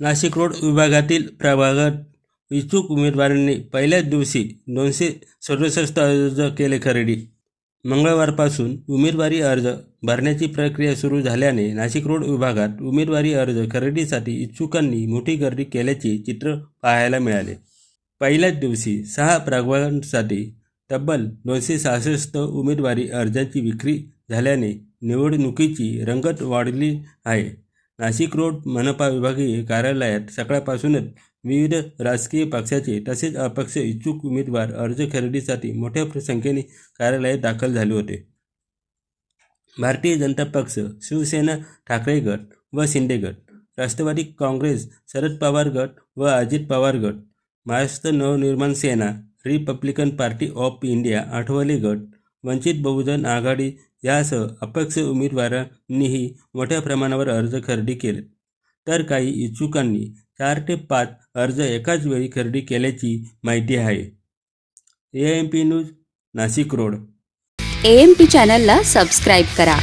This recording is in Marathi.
नाशिक रोड विभागातील प्रभागात इच्छुक उमेदवारांनी पहिल्याच दिवशी दोनशे सदुसष्ट अर्ज केले खरेदी. मंगळवारपासून उमेदवारी अर्ज भरण्याची प्रक्रिया सुरू झाल्याने नाशिक रोड विभागात उमेदवारी अर्ज खरेदीसाठी इच्छुकांनी मोठी गर्दी केल्याचे चित्र पाहायला मिळाले. पहिल्याच दिवशी सहा प्रभागांसाठी तब्बल दोनशे सहासष्ट उमेदवारी अर्जांची विक्री झाल्याने निवडणुकीची रंगत वाढली आहे. नाशिक रोड मनपा विभागीय कार्यालयात सकाळपासूनच विविध राजकीय पक्षाचे तसेच अपक्ष इच्छुक उमेदवार अर्ज खरेदीसाठी मोठ्या संख्येने कार्यालयात दाखल झाले होते. भारतीय जनता पक्ष शिवसेना ठाकरे गट व शिंदे गट राष्ट्रवादी काँग्रेस शरद पवार गट व अजित पवार गट Maharashtra Navnirman Sena Republican Party of India Athawale गट वंचित बहुजन आघाडी यासह अपक्ष उमेदवारांनीही मोठ्या प्रमाणावर अर्ज खरेदी केले. तर काही इच्छुकांनी चार ते पाच अर्ज एकाच वेळी खरेदी केल्याची माहिती आहे. A M P news Nashik road. A M P चॅनलला सबस्क्राईब करा.